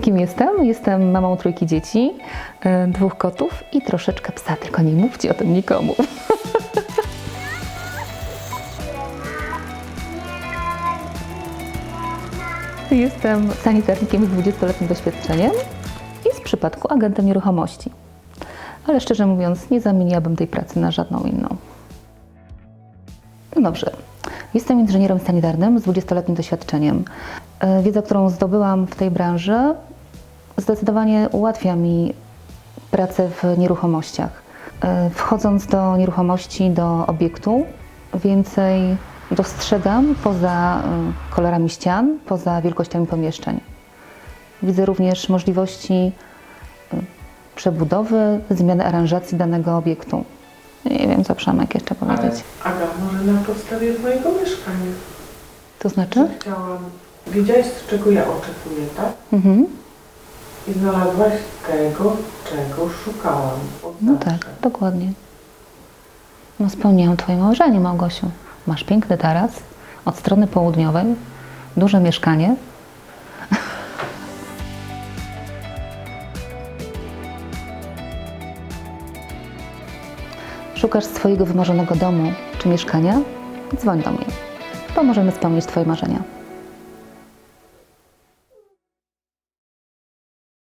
Kim jestem? Jestem mamą trójki dzieci, e, dwóch kotów i troszeczkę psa, tylko nie mówcie o tym nikomu. Jestem sanitarnikiem z 20-letnim doświadczeniem i z przypadku agentem nieruchomości. Ale szczerze mówiąc, nie zamieniłabym tej pracy na żadną inną. No dobrze. Jestem inżynierem sanitarnym z 20-letnim doświadczeniem. E, Wiedza, którą zdobyłam w tej branży, zdecydowanie ułatwia mi pracę w nieruchomościach. E, Wchodząc do nieruchomości, do obiektu, więcej dostrzegam poza e, kolorami ścian, poza wielkościami pomieszczeń. Widzę również możliwości e, przebudowy, zmiany aranżacji danego obiektu. Nie wiem, co Przemek jeszcze Ale powiedzieć. Aga, może na podstawie Twojego mieszkania. To znaczy? Chciałam, wiedziałaś, czego ja oczekuję, tak? Mhm. I znalazłaś tego, czego szukałam No tak, dokładnie. No spełniłam Twoje marzenie, Małgosiu. Masz piękny taras od strony południowej, duże mieszkanie. Szukasz swojego wymarzonego domu czy mieszkania? Dzwoń do mnie. Pomożemy spełnić Twoje marzenia.